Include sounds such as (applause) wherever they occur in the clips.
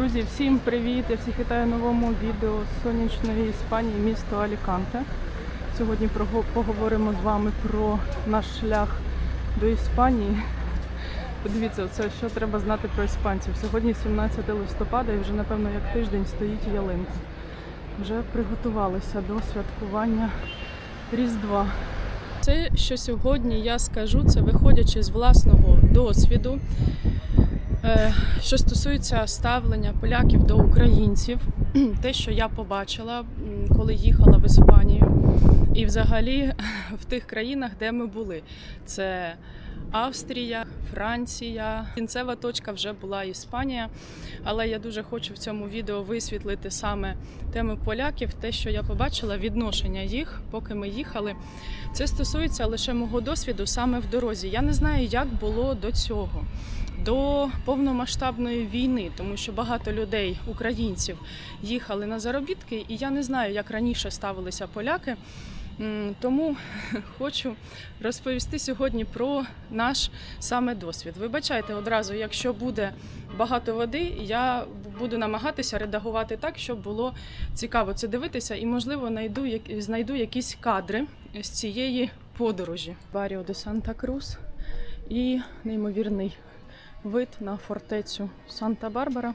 Друзі, всім привіт! Я всіх вітаю новому відео з сонячної Іспанії, місто Аліканте. Сьогодні поговоримо з вами про наш шлях до Іспанії. Подивіться, це що треба знати про іспанців. Сьогодні 17 листопада і вже напевно як тиждень стоїть ялинка. Вже приготувалися до святкування Різдва. Це, що сьогодні я скажу, це виходячи з власного досвіду. Е, Що стосується ставлення поляків до українців, (clears throat) те, що я побачила, коли їхала в Іспанію, і взагалі (laughs) в тих країнах, де ми були, це Австрія, Франція. Кінцева точка вже була Іспанія. Але я дуже хочу в цьому відео висвітлити саме теми поляків, те, що я побачила, відношення їх, поки ми їхали. Це стосується лише мого досвіду саме в дорозі. Я не знаю, як було до цього до повномасштабної війни, тому що багато людей, українців, їхали на заробітки, і я не знаю, як раніше ставилися поляки. Тому (laughs) хочу розповісти сьогодні про наш саме досвід. Вибачайте одразу, якщо буде багато води, я буду намагатися редагувати так, щоб було цікаво це дивитися, і можливо знайду, знайду якісь кадри з цієї подорожі. Баріо де Санта Крус і неймовірний вид на фортецю Санта-Барбара.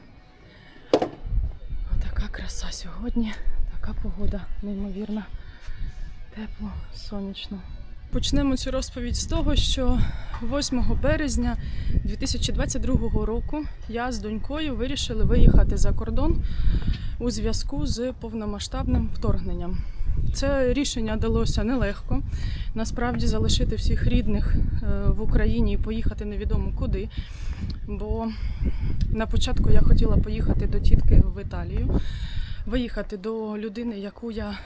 Така краса сьогодні, така погода неймовірна, тепло, сонячно. Почнемо цю розповідь з того, що 8 березня 2022 року я з донькою вирішили виїхати за кордон у зв'язку з повномасштабним вторгненням. Це рішення далося нелегко. Насправді залишити всіх рідних е, в Україні і поїхати невідомо куди. Бо на початку я хотіла поїхати до тітки в Італію, виїхати до людини, яку я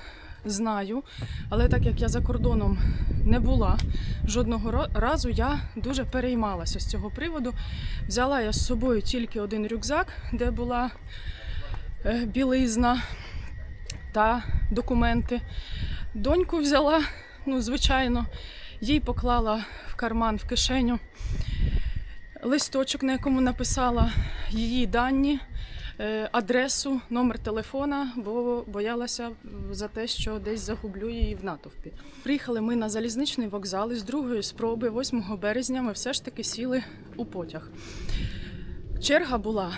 знаю. Але так як я за кордоном не була жодного разу, я дуже переймалася з цього приводу. Взяла я з собою тільки один рюкзак, де була е, білизна та документи. Доньку взяла, ну, звичайно, їй поклала в карман в кишеню листочок, на якому написала її дані, адресу, номер телефона, бо боялася за те, що десь загублю її в натовпі. Приїхали ми на залізничний вокзал з другої спроби, 8 березня, ми все ж таки сіли у потяг. Черга була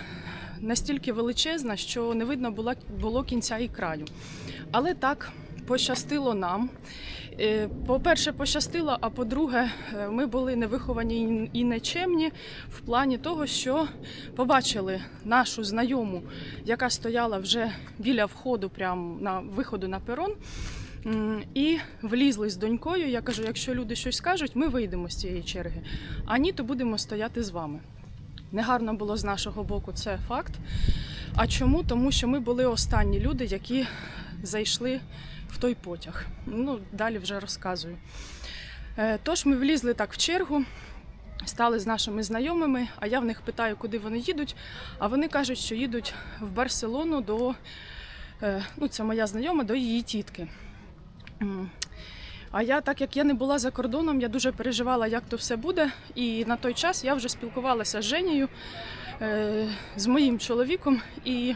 настільки величезна, що не видно було кінця і краю. Але так пощастило нам. Е, По-перше, пощастило, а по-друге, е, ми були невиховані і нечемні в плані того, що побачили нашу знайому, яка стояла вже біля входу, прямо на виходу на перон. І влізли з донькою. Я кажу: якщо люди щось скажуть, ми вийдемо з цієї черги. А ні, то будемо стояти з вами. Негарно було з нашого боку, це факт. А чому? Тому що ми були останні люди, які зайшли в той потяг. Ну, далі вже розказую. Е, Тож ми влізли так в чергу, стали з нашими знайомими, а я в них питаю, куди вони їдуть. А вони кажуть, що їдуть в Барселону до е, ну, це моя знайома, до її тітки. А я, так як я не була за кордоном, я дуже переживала, як то все буде. І на той час я вже спілкувалася з Женєю, е, з моїм чоловіком. І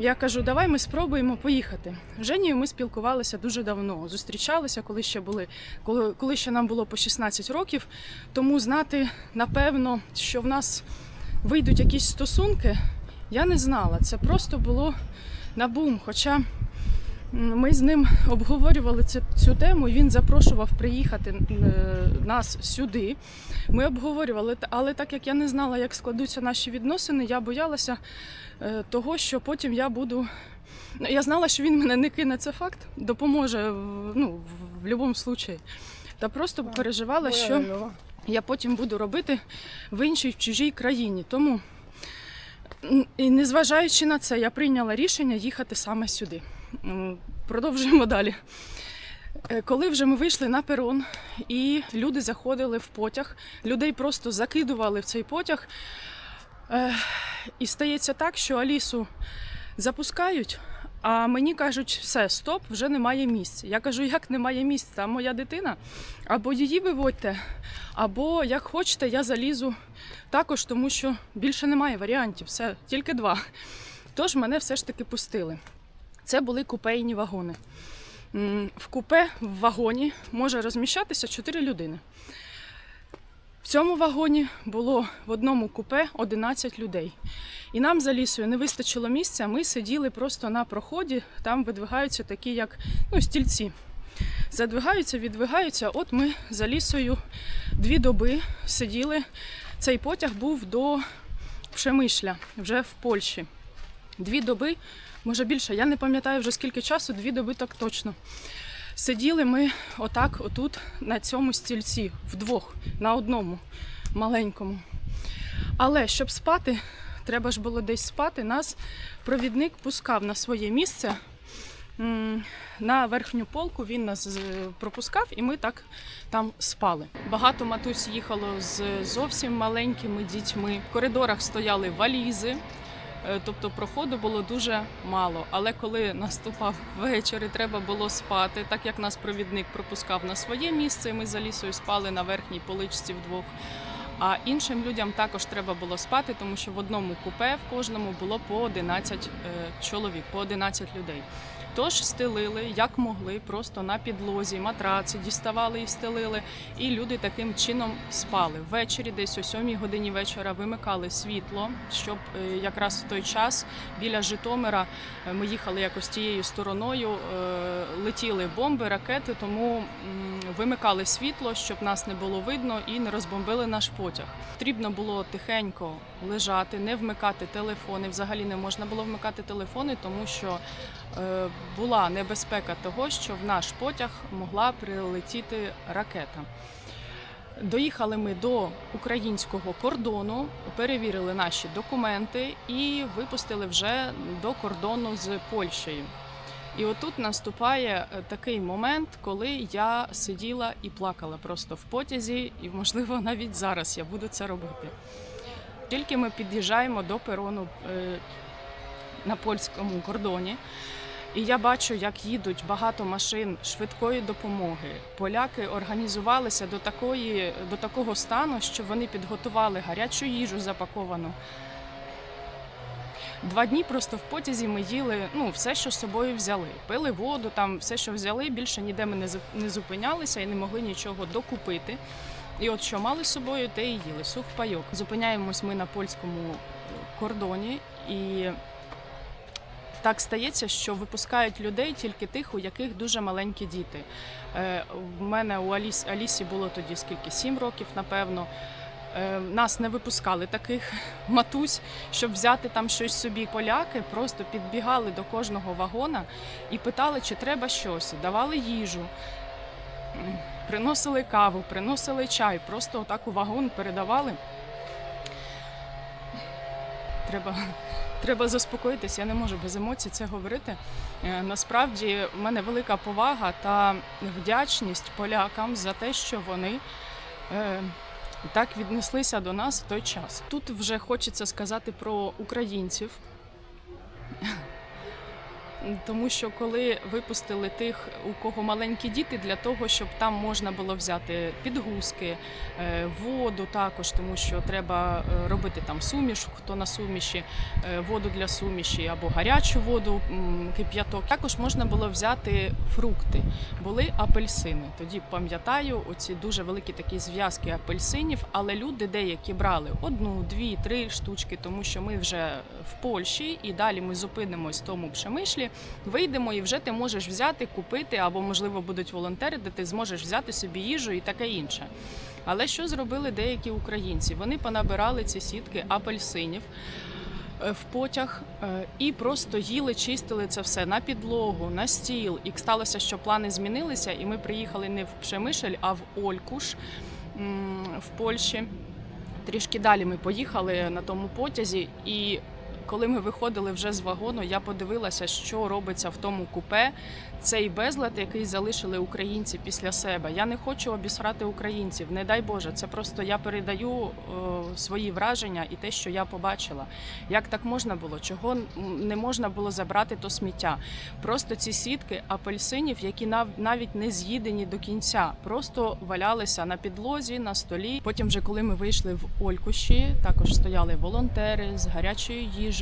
я кажу, давай ми спробуємо поїхати. Женію ми спілкувалися дуже давно. Зустрічалися, коли ще були, коли, коли ще нам було по 16 років. Тому знати, напевно, що в нас вийдуть якісь стосунки, я не знала. Це просто було на бум. Хоча ми з ним обговорювали цю, цю тему, він запрошував приїхати е, нас сюди. Ми обговорювали, але так як я не знала, як складуться наші відносини, я боялася е, того, що потім я буду. Я знала, що він мене не кине це факт, допоможе в- ну, в будь-якому випадку. Та просто переживала, що я потім буду робити в іншій в чужій країні. Тому, і незважаючи на це, я прийняла рішення їхати саме сюди. Продовжуємо далі. Е, Коли вже ми вийшли на перон і люди заходили в потяг, людей просто закидували в цей потяг. Е, І стається так, що Алісу запускають, А мені кажуть, все, стоп, вже немає місць. Я кажу, як немає місць? Там моя дитина. Або її виводьте, або як хочете, я залізу також, тому що більше немає варіантів. Все, тільки два. Тож мене все ж таки пустили. Це були купейні вагони. В купе в вагоні може розміщатися 4 людини. В цьому вагоні було в одному купе 11 людей. І нам за лісою не вистачило місця. Ми сиділи просто на проході, там видвигаються такі, як ну, стільці. Задвигаються, відвигаються. От ми за лісою дві доби сиділи. Цей потяг був до Пшемишля, вже в Польщі. Дві доби, може більше, я не пам'ятаю вже скільки часу, дві доби так точно. Сиділи ми отак, отут, на цьому стільці, вдвох, на одному маленькому. Але щоб спати, треба ж було десь спати. Нас провідник пускав на своє місце на верхню полку. Він нас пропускав, і ми так там спали. Багато матусь їхало з зовсім маленькими дітьми. В коридорах стояли валізи. Е, Тобто проходу було дуже мало. Але коли наступав вечір і треба було спати, так як нас провідник пропускав на своє місце, ми за лісою спали на верхній поличці вдвох. А іншим людям також треба було спати, тому що в одному купе в кожному було по 11 е, чоловік, по 11 людей. Тож стелили як могли, просто на підлозі, матраци діставали і стелили. І люди таким чином спали. Ввечері, десь о 7 годині вечора, вимикали світло, щоб е, якраз в той час біля Житомира е, ми їхали якось тією стороною, е, летіли бомби, ракети, тому вимикали світло, щоб нас не було видно і не розбомбили наш потяг. Потрібно було тихенько лежати, не вмикати телефони. Взагалі не можна було вмикати телефони, тому що була небезпека того, що в наш потяг могла прилетіти ракета. Доїхали ми до українського кордону, перевірили наші документи і випустили вже до кордону з Польщею. І отут наступає е, такий момент, коли я сиділа і плакала просто в потязі, і, можливо, навіть зараз я буду це робити. Тільки ми під'їжджаємо до перону е, на польському кордоні. І я бачу, як їдуть багато машин швидкої допомоги. Поляки організувалися до такої, до такого стану, що вони підготували гарячу їжу запаковану. Два дні просто в потязі ми їли ну, все, що з собою взяли. Пили воду, там все, що взяли, більше ніде ми не зуп- не зупинялися і не могли нічого докупити. І от що мали з собою, те і їли. Сухпайок. Зупиняємось ми на польському кордоні і так стається, що випускають людей тільки тих, у яких дуже маленькі діти. Е, В мене у Аліс, Алісі було тоді скільки сім років, напевно. Е, Нас не випускали таких (laughs) матусь, щоб взяти там щось собі. Поляки просто підбігали до кожного вагона і питали, чи треба щось. Давали їжу, приносили каву, приносили чай. Просто отак у вагон передавали. Треба Треба заспокоїтися, я не можу без емоцій це говорити. Е, Насправді в мене велика повага та вдячність полякам за те, що вони е, так віднеслися до нас в той час. Тут вже хочеться сказати про українців. Тому що коли випустили тих, у кого маленькі діти, для того, щоб там можна було взяти підгузки, е, воду також, тому що треба е, робити там суміш, хто на суміші, е, воду для суміші або гарячу воду, кип'яток. Також можна було взяти фрукти. Були апельсини. Тоді пам'ятаю, оці дуже великі такі зв'язки апельсинів, але люди деякі брали одну, дві, три штучки, тому що ми вже в Польщі і далі ми зупинимось в тому пшемишлі, вийдемо і вже ти можеш взяти, купити, або можливо будуть волонтери, де ти зможеш взяти собі їжу і таке інше. Але що зробили деякі українці? Вони понабирали ці сітки апельсинів е, в потяг е, і просто їли, чистили це все на підлогу, на стіл. І сталося, що плани змінилися, і ми приїхали не в Пшемишель, а в Олькуш в Польщі. Трішки далі ми поїхали на тому потязі, і Коли ми виходили вже з вагону, я подивилася, що робиться в тому купе. Цей безлад, який залишили українці після себе. Я не хочу обісрати українців, не дай Боже. Це просто я передаю е, свої враження і те, що я побачила. Як так можна було? Чого не можна було забрати то сміття? Просто ці сітки апельсинів, які нав- навіть не з'їдені до кінця, просто валялися на підлозі, на столі. Потім, вже коли ми вийшли в Олькуші, також стояли волонтери з гарячою їжею.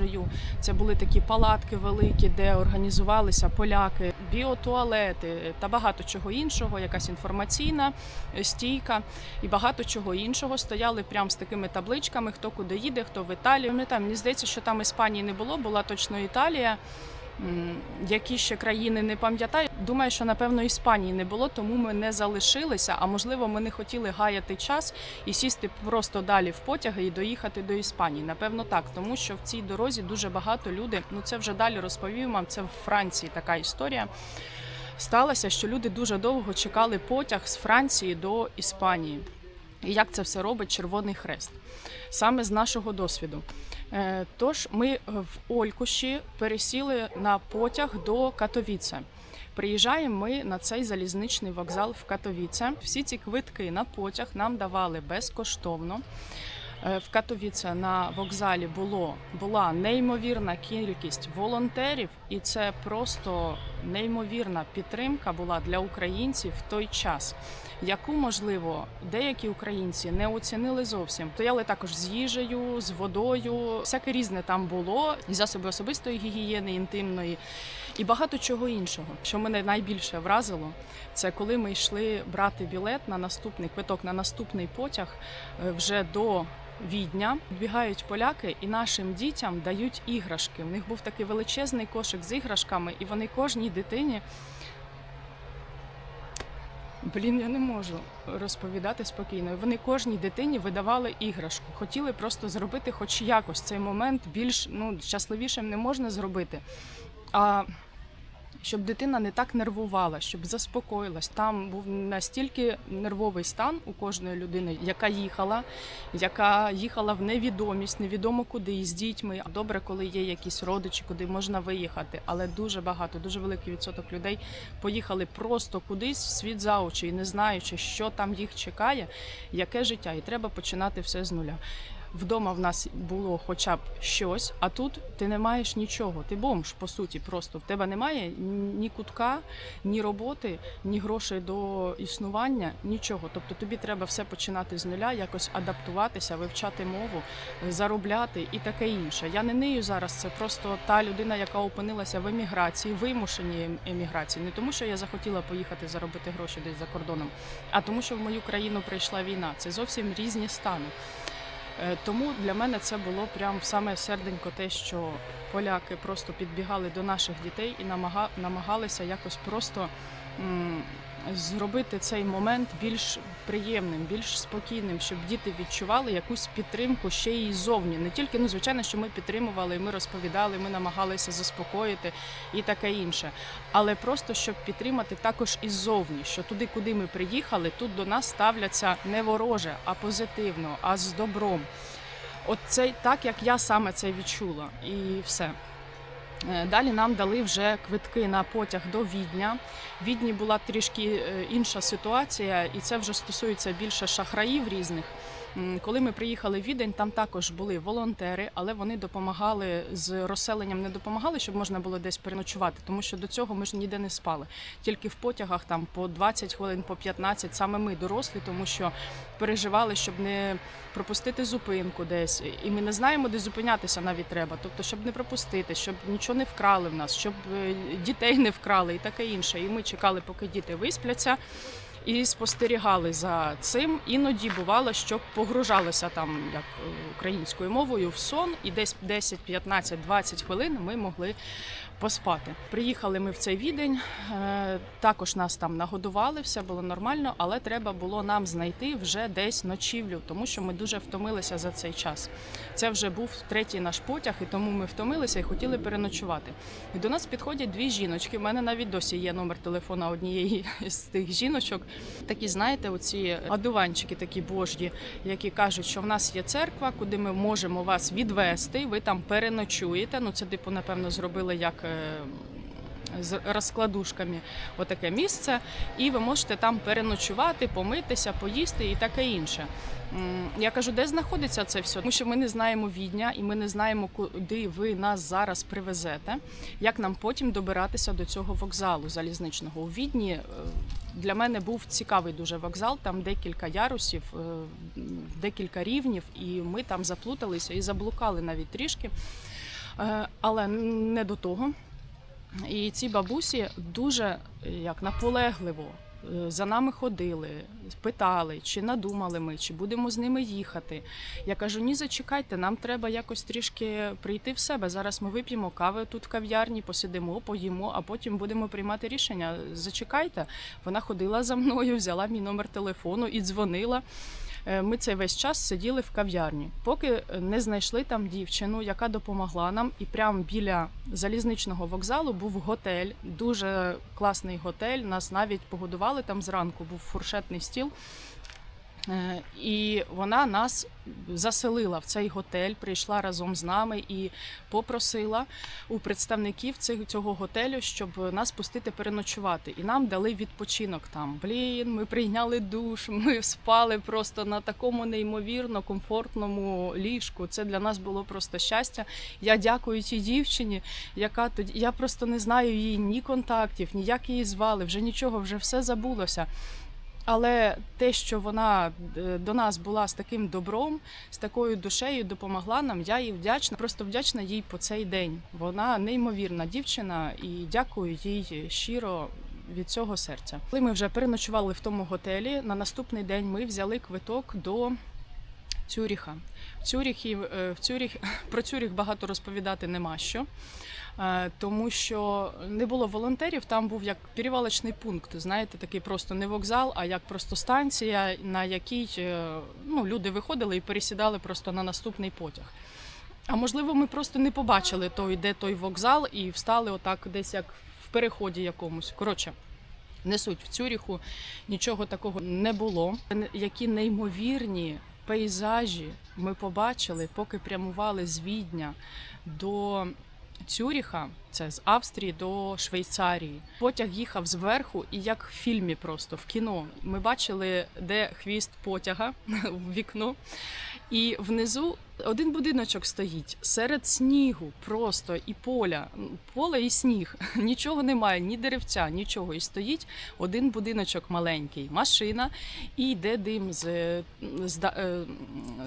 Це були такі палатки великі, де організувалися поляки, біотуалети та багато чого іншого, якась інформаційна е, стійка і багато чого іншого. Стояли прямо з такими табличками, хто куди їде, хто в Італію. Не там мені здається, що там Іспанії не було, була точно Італія. Які ще країни не пам'ятаю. Думаю, що напевно Іспанії не було, тому ми не залишилися. А можливо, ми не хотіли гаяти час і сісти просто далі в потяги і доїхати до Іспанії. Напевно, так, тому що в цій дорозі дуже багато людей. Ну це вже далі розповім вам. Це в Франції така історія. Сталося, що люди дуже довго чекали потяг з Франції до Іспанії. І як це все робить Червоний Хрест? Саме з нашого досвіду. Е, Тож ми в Олькуші пересіли на потяг до Катовіце. Приїжджаємо ми на цей залізничний вокзал в Катовіце. Всі ці квитки на потяг нам давали безкоштовно. Е, В Катовіце на вокзалі було була неймовірна кількість волонтерів, і це просто неймовірна підтримка була для українців в той час, яку можливо деякі українці не оцінили зовсім. Стояли також з їжею, з водою, всяке різне там було, і засоби особистої гігієни, інтимної, і багато чого іншого. Що мене найбільше вразило, це коли ми йшли брати білет на наступний квиток на наступний потяг е, вже до. Відня бігають поляки і нашим дітям дають іграшки. У них був такий величезний кошик з іграшками, і вони кожній дитині. Блін, я не можу розповідати спокійно. Вони кожній дитині видавали іграшку. Хотіли просто зробити хоч якось цей момент більш ну, щасливішим не можна зробити. А щоб дитина не так нервувала, щоб заспокоїлась. Там був настільки нервовий стан у кожної людини, яка їхала, яка їхала в невідомість, невідомо куди з дітьми. Добре, коли є якісь родичі, куди можна виїхати, але дуже багато, дуже великий відсоток людей поїхали просто кудись в світ за очі і не знаючи, що там їх чекає, яке життя, і треба починати все з нуля. Вдома в нас було хоча б щось, а тут ти не маєш нічого. Ти бомж, по суті, просто в тебе немає ні кутка, ні роботи, ні грошей до існування, нічого. Тобто тобі треба все починати з нуля, якось адаптуватися, вивчати мову, заробляти і таке інше. Я не нею зараз. Це просто та людина, яка опинилася в еміграції, вимушеній ем- еміграції. Не тому, що я захотіла поїхати заробити гроші десь за кордоном, а тому, що в мою країну прийшла війна. Це зовсім різні стани. Е, Тому для мене це було прям саме серденько те, що поляки просто підбігали до наших дітей і намага- намагалися якось просто зробити цей момент більш приємним, більш спокійним, щоб діти відчували якусь підтримку ще й зовні. Не тільки ну звичайно, що ми підтримували, ми розповідали, ми намагалися заспокоїти і таке інше. Але просто щоб підтримати також і ззовні, що туди, куди ми приїхали, тут до нас ставляться не вороже, а позитивно, а з добром. От це так, як я саме це відчула, і все. Е, Далі нам дали вже квитки на потяг до Відня. В Відні була трішки е, інша ситуація, і це вже стосується більше шахраїв різних. Коли ми приїхали в Відень, там також були волонтери, але вони допомагали з розселенням, не допомагали, щоб можна було десь переночувати, тому що до цього ми ж ніде не спали. Тільки в потягах там по 20 хвилин, по 15, саме ми дорослі, тому що переживали, щоб не пропустити зупинку десь. І ми не знаємо, де зупинятися навіть треба. Тобто, щоб не пропустити, щоб нічого не вкрали в нас, щоб е, дітей не вкрали і таке інше. І ми чекали, поки діти виспляться. І спостерігали за цим. Іноді бувало, що погружалися там як е, українською мовою в сон, і десь 10, 15, 20 хвилин ми могли поспати. Приїхали ми в цей відень. е, Також нас там нагодували, все було нормально, але треба було нам знайти вже десь ночівлю, тому що ми дуже втомилися за цей час. Це вже був третій наш потяг, і тому ми втомилися і хотіли переночувати. І до нас підходять дві жіночки. У мене навіть досі є номер телефона однієї (laughs) з тих жіночок. Такі, знаєте, оці одуванчики такі божді, які кажуть, що в нас є церква, куди ми можемо вас відвести. Ви там переночуєте. Ну це типу, напевно, зробили як. Е, З розкладушками отаке місце, і ви можете там переночувати, помитися, поїсти і таке інше. Я кажу, де знаходиться це все? Тому що ми не знаємо відня, і ми не знаємо, куди ви нас зараз привезете. Як нам потім добиратися до цього вокзалу залізничного у відні? е, Для мене був цікавий дуже вокзал. Там декілька ярусів, е, декілька рівнів, і ми там заплуталися і заблукали навіть трішки, але не до того. І ці бабусі дуже е, як наполегливо е, за нами ходили, питали, чи надумали ми, чи будемо з ними їхати. Я кажу: ні, зачекайте, нам треба якось трішки прийти в себе. Зараз ми вип'ємо кави тут в кав'ярні, посидимо, поїмо, а потім будемо приймати рішення. Зачекайте. Вона ходила за мною, взяла мій номер телефону і дзвонила. Е, Ми цей весь час сиділи в кав'ярні, поки не знайшли там дівчину, яка допомогла нам. І прямо біля залізничного вокзалу був готель, дуже класний готель. Нас навіть погодували там зранку. Був фуршетний стіл. Е, І вона нас заселила в цей готель, прийшла разом з нами і попросила у представників цього готелю, щоб нас пустити переночувати. І нам дали відпочинок там. Блін, ми прийняли душ, (laughs) ми спали просто на такому неймовірно комфортному ліжку. Це для нас було просто щастя. Я дякую тій дівчині, яка тоді. Я просто не знаю її ні контактів, ні як її звали, вже нічого, вже все забулося. Але те, що вона е, до нас була з таким добром, з такою душею, допомогла нам, я їй вдячна. Просто вдячна їй по цей день. Вона неймовірна дівчина, і дякую їй щиро. Від цього серця, коли ми вже переночували в тому готелі, на наступний день ми взяли квиток до Цюріха. В Цюріхі е, в Цюріх (laughs) про Цюріх багато розповідати нема що. Е, тому що не було волонтерів, там був як перевалочний пункт. Знаєте, такий просто не вокзал, а як просто станція, на якій е, ну, люди виходили і пересідали просто на наступний потяг. А можливо, ми просто не побачили той, де той вокзал, і встали отак десь як в переході якомусь. Коротше. Не суть в Цюріху нічого такого не було. Які неймовірні пейзажі ми побачили, поки прямували з Відня до Цюріха, це з Австрії до Швейцарії. Потяг їхав зверху, і як в фільмі, просто в кіно. Ми бачили, де хвіст потяга (laughs) в вікно, і внизу один будиночок стоїть серед снігу, просто і поля, поле і сніг. (laughs) Нічого немає, ні деревця, нічого. І стоїть один будиночок маленький, машина, і йде дим з, з, е,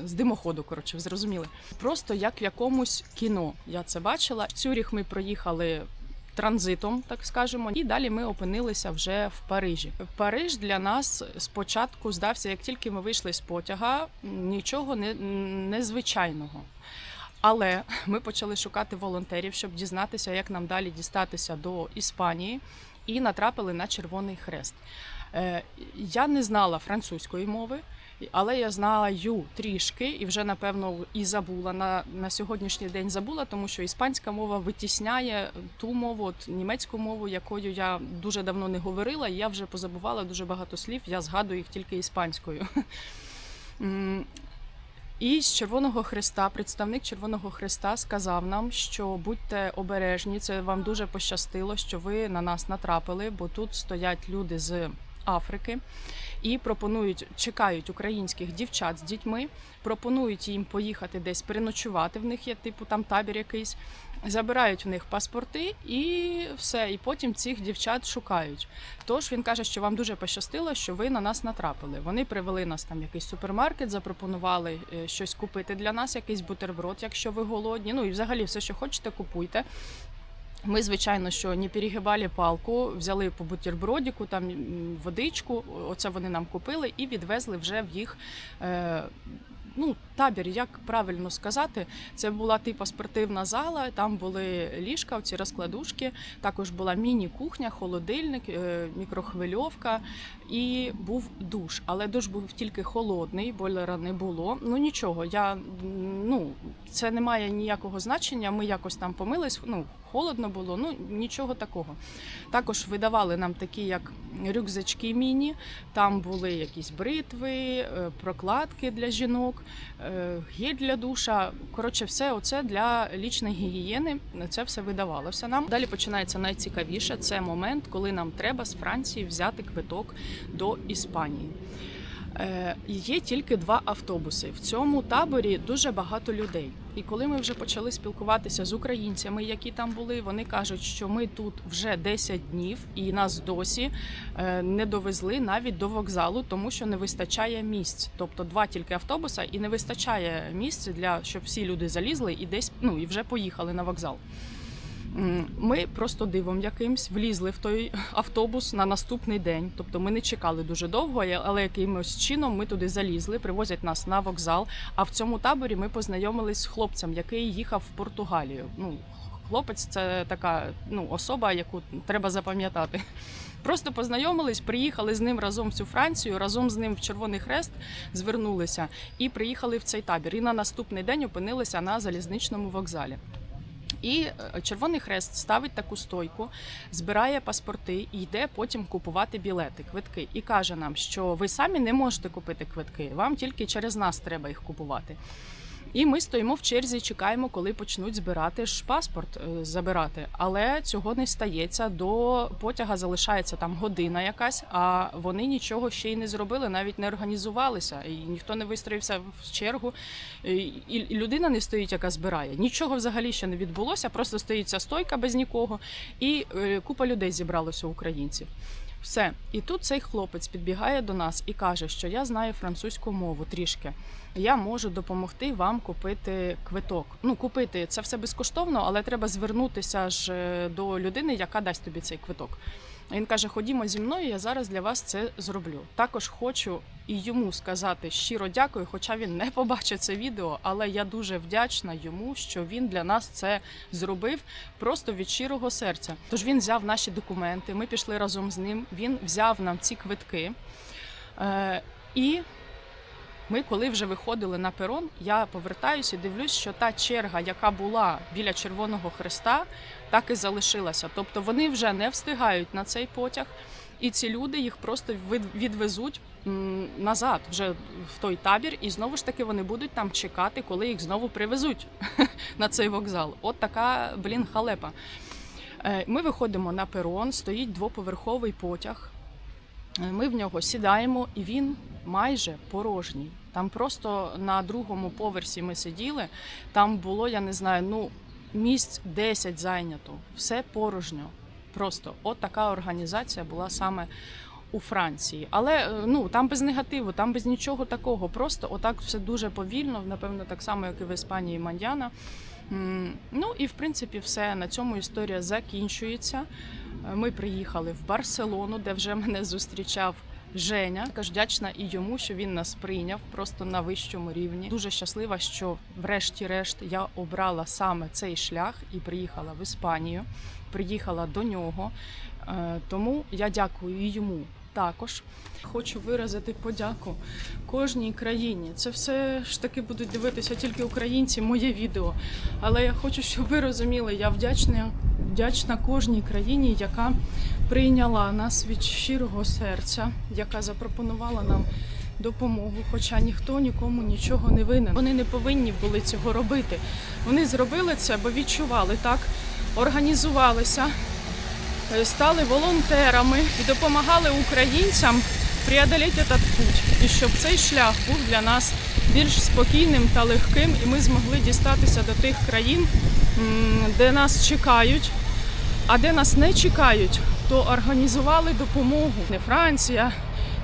з димоходу. Коротше, зрозуміли. Просто як в якомусь кіно. Я це бачила. В Цюріх ми проїхали. Транзитом, так скажемо, і далі ми опинилися вже в Парижі. Париж для нас спочатку здався, як тільки ми вийшли з потяга, нічого не, незвичайного. Але ми почали шукати волонтерів, щоб дізнатися, як нам далі дістатися до Іспанії, і натрапили на Червоний Хрест. Е, Я не знала французької мови, але я знаю трішки і вже напевно і забула на, на сьогоднішній день забула, тому що іспанська мова витісняє ту мову, от німецьку мову, якою я дуже давно не говорила. Я вже позабувала дуже багато слів. Я згадую їх тільки іспанською. (laughs) І з Червоного Христа, представник Червоного Христа сказав нам, що будьте обережні, це вам дуже пощастило, що ви на нас натрапили, бо тут стоять люди з Африки і пропонують, чекають українських дівчат з дітьми, пропонують їм поїхати десь переночувати. В них є типу там табір якийсь, забирають в них паспорти і все. І потім цих дівчат шукають. Тож він каже, що вам дуже пощастило, що ви на нас натрапили. Вони привели нас там в якийсь супермаркет, запропонували е, щось купити для нас, якийсь бутерброд, якщо ви голодні. Ну і взагалі все, що хочете, купуйте. Ми, звичайно, що не перегибали палку, взяли по бутербродіку, там водичку. Оце вони нам купили і відвезли вже в їх е, ну, табір, як правильно сказати, це була типу спортивна зала, там були ліжка, ці розкладушки, також була міні-кухня, холодильник, е, мікрохвильовка і був душ. Але душ був тільки холодний, бойлера не було. Ну нічого, я ну це не має ніякого значення. Ми якось там помились. Ну холодно було, ну нічого такого. Також видавали нам такі, як рюкзачки міні. Там були якісь бритви, е, прокладки для жінок, е, гель для душа. Коротше, все оце для лічної гігієни. Це все видавалося нам. Далі починається найцікавіше. Це момент, коли нам треба з Франції взяти квиток до Іспанії. Е, Є тільки два автобуси. В цьому таборі дуже багато людей. І коли ми вже почали спілкуватися з українцями, які там були, вони кажуть, що ми тут вже 10 днів і нас досі е, не довезли навіть до вокзалу, тому що не вистачає місць. Тобто два тільки автобуса, і не вистачає місць для щоб всі люди залізли і десь ну і вже поїхали на вокзал. Ми просто дивом якимсь влізли в той автобус на наступний день. Тобто ми не чекали дуже довго, але якимось чином ми туди залізли, привозять нас на вокзал. А в цьому таборі ми познайомились з хлопцем, який їхав в Португалію. Ну, хлопець це така ну, особа, яку треба запам'ятати. Просто познайомились, приїхали з ним разом в цю Францію, разом з ним в Червоний Хрест звернулися і приїхали в цей табір. І на наступний день опинилися на залізничному вокзалі. І е, Червоний Хрест ставить таку стойку, збирає паспорти і йде потім купувати білети, квитки. І каже нам, що ви самі не можете купити квитки, вам тільки через нас треба їх купувати. І ми стоїмо в черзі, чекаємо, коли почнуть збирати ж паспорт е, забирати. Але цього не стається. До потяга залишається там година якась, а вони нічого ще й не зробили, навіть не організувалися, і ніхто не вистроївся в чергу. І людина не стоїть, яка збирає. Нічого взагалі ще не відбулося, просто стоїть ця стойка без нікого, і е, купа людей зібралося українців. Все, і тут цей хлопець підбігає до нас і каже, що я знаю французьку мову трішки. Я можу допомогти вам купити квиток. Ну, купити це все безкоштовно, але треба звернутися ж е, до людини, яка дасть тобі цей квиток. Він каже: Ходімо зі мною, я зараз для вас це зроблю. Також хочу і йому сказати щиро дякую, хоча він не побачив це відео, але я дуже вдячна йому, що він для нас це зробив просто від щирого серця. Тож він взяв наші документи, ми пішли разом з ним. Він взяв нам ці квитки. Е, і ми, коли вже виходили на перон, я повертаюся і дивлюсь, що та черга, яка була біля Червоного Хреста, так і залишилася. Тобто вони вже не встигають на цей потяг, і ці люди їх просто відвезуть назад, вже в той табір, і знову ж таки вони будуть там чекати, коли їх знову привезуть (laughs) на цей вокзал. От така, блін, халепа. Е, Ми виходимо на перон, стоїть двоповерховий потяг. Е, Ми в нього сідаємо, і він майже порожній. Там просто на другому поверсі ми сиділи. Там було, я не знаю, ну місць 10 зайнято. Все порожньо. Просто от така організація була саме у Франції. Але е, ну там без негативу, там без нічого такого. Просто отак все дуже повільно, напевно, так само, як і в Іспанії Маньяна. Ну і в принципі все на цьому історія закінчується. Е, Ми приїхали в Барселону, де вже (laughs) мене зустрічав Женя. Також вдячна і йому, що він нас прийняв просто на вищому рівні. Дуже щаслива, що врешті-решт я обрала саме цей шлях і приїхала в Іспанію. Приїхала до нього. Е, Тому я дякую йому також. Хочу виразити подяку кожній країні. Це все ж таки будуть дивитися тільки українці, моє відео. Але я хочу, щоб ви розуміли, я вдячна, вдячна кожній країні, яка прийняла нас від щирого серця, яка запропонувала нам допомогу, хоча ніхто нікому нічого не винен. Вони не повинні були цього робити. Вони зробили це, бо відчували так, організувалися, е, стали волонтерами і допомагали українцям преодоліти этот путь, і щоб цей шлях був для нас більш спокійним та легким, і ми змогли дістатися до тих країн, де нас чекають. А де нас не чекають, то організували допомогу не Франція,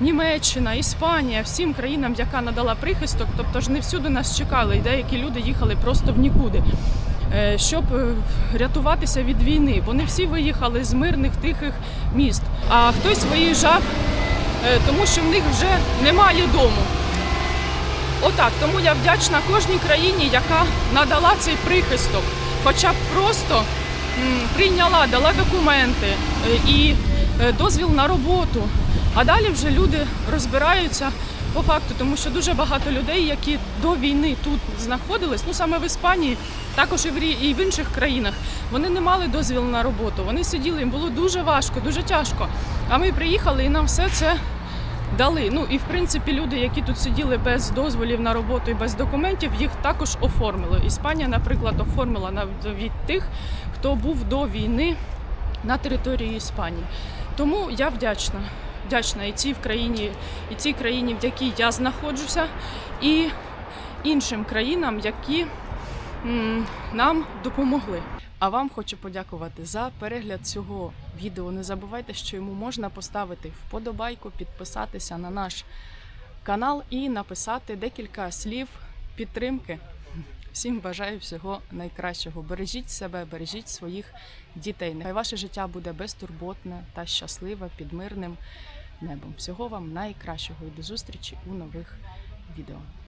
Німеччина, Іспанія, всім країнам, яка надала прихисток. Тобто ж не всюди нас чекали, і деякі люди їхали просто в нікуди, е, щоб е, рятуватися від війни. Бо не всі виїхали з мирних тихих міст, а хтось виїжджав, е, тому що в них вже немає дому. Отак, тому я вдячна кожній країні, яка надала цей прихисток, хоча б просто прийняла, дала документи е, і е, дозвіл на роботу. А далі вже люди розбираються по факту, тому що дуже багато людей, які до війни тут знаходились, ну саме в Іспанії, також і в, і в інших країнах, вони не мали дозвіл на роботу. Вони сиділи, їм було дуже важко, дуже тяжко. А ми приїхали і нам все це дали. Ну і в принципі люди, які тут сиділи без дозволів на роботу і без документів, їх також оформили. Іспанія, наприклад, оформила навіть тих, хто був до війни на території Іспанії. Тому я вдячна. Вдячна і цій в країні, і цій країні, в якій я знаходжуся, і іншим країнам, які нам допомогли. А вам хочу подякувати за перегляд цього відео. Не забувайте, що йому можна поставити вподобайку, підписатися на наш канал і написати декілька слів підтримки. Всім бажаю всього найкращого. Бережіть себе, бережіть своїх дітей. Нехай ваше життя буде безтурботне та щасливе під мирним небом. Всього вам найкращого і до зустрічі у нових відео.